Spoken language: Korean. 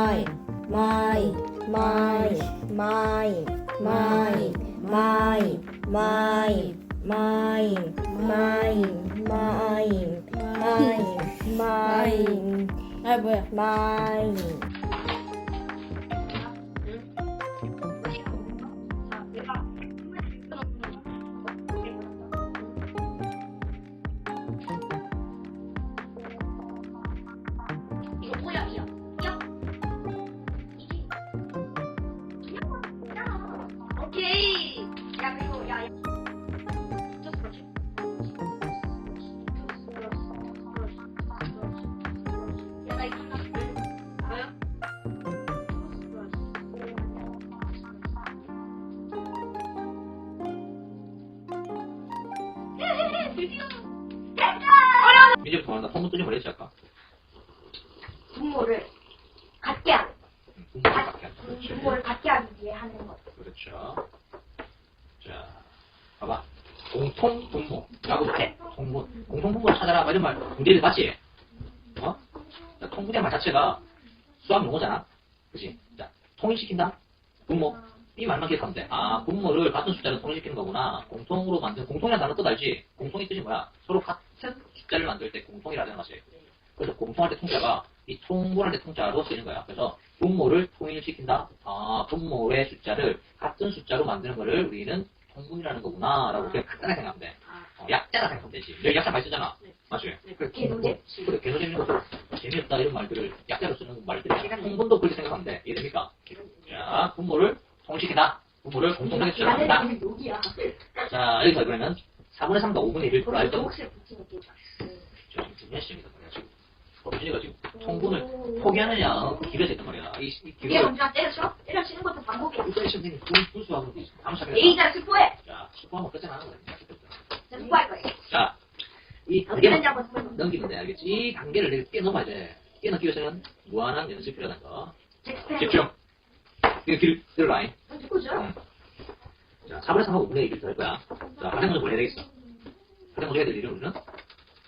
마이 마이 마이 마이 마이 마이 마이 이제 보면 나 선물 뜨지 말랬지 아까. 분모를 갖게 하는. 분모를 갖게 하기 위해 하는 것. 그렇죠. 자, 봐봐. 공통 분모. 라고 돼. 통분. 공통 분모 찾아라. 뭐 이런 말 문제를 봤지? 어? 자, 통분의 말 자체가 수학 용어잖아. 그치? 자, 통일시킨다. 분모. 이 말만 기억하면 돼. 아, 분모를 같은 숫자로 통일시키는 거구나. 공통으로 만든, 공통이라는 단어 뜻 알지? 공통이 뜻이 뭐야? 서로 같은 숫자를 만들 때 공통이라는 것이. 그래서 공통할 때 통자가 이 통분할 때 통자로 쓰이는 거야. 그래서 분모를 통일시킨다. 아, 분모의 숫자를 같은 숫자로 만드는 거를 우리는 통분이라는 거구나. 라고 그냥 간단하게 생각하면 돼. 어, 약자라 생각하면 되지. 여기 약자 많이 쓰잖아. 맞지? 그래, 개노잼. 그래, 개노잼인 것도 재미없다 이런 말들을 약자로 쓰는 말들이 통분도 그렇게 생각하면 돼. 이해됩니까? 자, 분모를 통일시킨다. 분모를 공통하게 여기야 자, 여기서 그러면 4분의 3과 5분의 1을 구할 때 녹색 붙이는 게 있다 지금 중요한 시점이다 말이야 지금 통분을 포기하느냐 길어져 있단 말이야 이, 이 이게 길어져 언제나 때려쳐? 때려치는 분, 분수하고 암시하면 예의자 스포해. 자 수고하면 끝장나는 거야 스포할 자이 어떻게 되는지 단계만 한번 스포해 넘기면 돼 알겠지? 이 단계를 내가 뛰어넘어야 돼. 뛰어넘기 위해서는 무한한 연습이 필요하다는 거. 집중. 이거 길 들어라 누구죠? 응. 자 4분의 3하고 5분의 1을 더할 거야. 자 가장 먼저 뭘 해야 되겠어. 가장 먼저 해야 될 일은 우리는